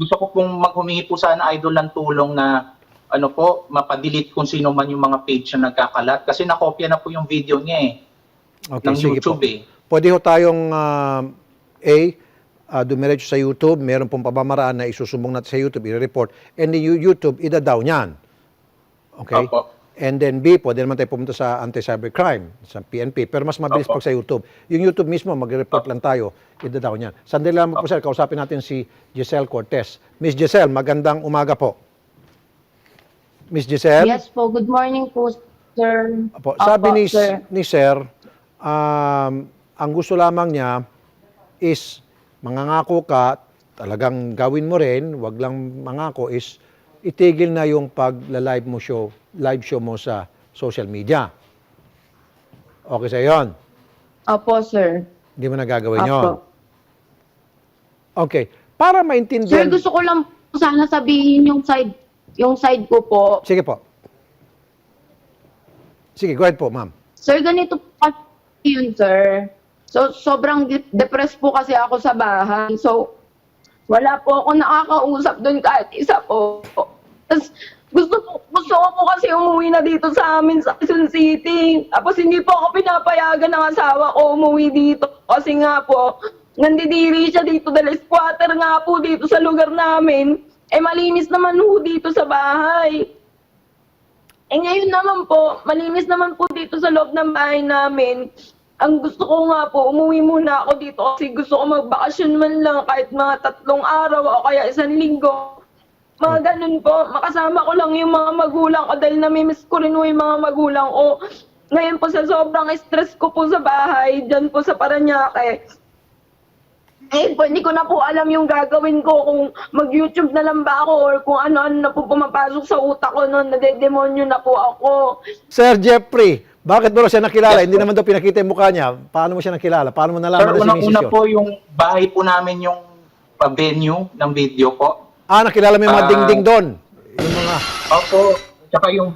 gusto ko pong maghumingi po sana idol ng tulong na ano po, mapadelete kung sino man yung mga page na nagkakalat. Kasi nakopya na po yung video niya eh, Okay, ng sige YouTube po. eh. Pwede ho tayong ah, A, uh, dumiretso sa YouTube, meron pong pamamaraan na isusumbong natin sa YouTube, i-report, and then YouTube, ida-down yan. Okay? Opo. And then B, pwede naman tayo pumunta sa anti-cybercrime, sa PNP, pero mas mabilis Opo. pag sa YouTube. Yung YouTube mismo, mag-report lang tayo, ida-down yan. Sandali lang po sir, kausapin natin si Giselle Cortez. Miss Giselle, magandang umaga po. Miss Giselle? Yes po, good morning po, sir. Apo, sabi Opo, ni, sir. ni Sir, um, ang gusto lamang niya is mangangako ka, talagang gawin mo rin, wag lang mangako, is itigil na yung pag-live mo show, live show mo sa social media. Okay sa yon. Opo, sir. Hindi mo na gagawin yon. Opo. Okay. Para Sir, maintindihan... gusto ko lang po sana sabihin yung side yung side ko po. Sige po. Sige, go ahead po, ma'am. Sir, ganito po kasi yun, sir. So, sobrang de- depressed po kasi ako sa bahay. So, wala po ako nakakausap doon kahit isa po. Tapos, gusto, po, gusto ko po kasi umuwi na dito sa amin sa Quezon City. Tapos, hindi po ako pinapayagan ng asawa ko umuwi dito. Kasi nga po, nandidiri siya dito dahil squatter nga po dito sa lugar namin. Eh, malinis naman ho dito sa bahay. Eh ngayon naman po, malinis naman po dito sa loob ng bahay namin. Ang gusto ko nga po, umuwi muna ako dito kasi gusto ko magbakasyon man lang kahit mga tatlong araw o kaya isang linggo. Mga ganun po, makasama ko lang yung mga magulang ko dahil namimiss ko rin po yung mga magulang ko. Ngayon po sa sobrang stress ko po sa bahay, dyan po sa Paranaque. Eh, po, hindi ko na po alam yung gagawin ko kung mag-YouTube na lang ba ako or kung ano-ano na po pumapasok sa utak ko noon, nadedemonyo na po ako. Sir Jeffrey, bakit mo raw siya nakilala? Yes, Hindi naman daw pinakita yung mukha niya. Paano mo siya nakilala? Paano mo nalaman Sir, na si Mrs. unang-una yun? po yung bahay po namin yung uh, venue ng video po. Ah, nakilala mo yung mga Ah. dingding doon. Yung mga... Opo, tsaka yung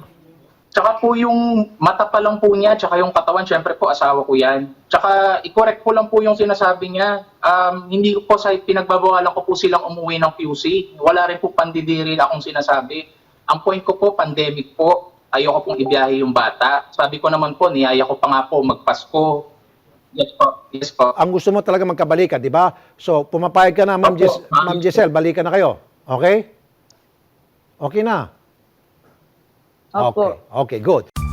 tsaka po yung mata pa lang po niya, tsaka yung katawan, syempre po asawa ko yan. Tsaka i-correct ko lang po yung sinasabi niya. Um, hindi ko po sa pinagbabawalan ko po silang umuwi ng QC. Wala rin po pandidiri akong sinasabi. Ang point ko po, pandemic po. Ayoko pong ibiyahe yung bata. Sabi ko naman po, niyaya ko pa nga po magpasko. Yes po, yes po. Ang gusto mo talaga magkabalikan, di ba? So, pumapayag ka na, Ma'am, Opo, Gis- ma'am. Ma'am Giselle, balikan na kayo. Okay? Okay na? Opo. Okay, okay, good.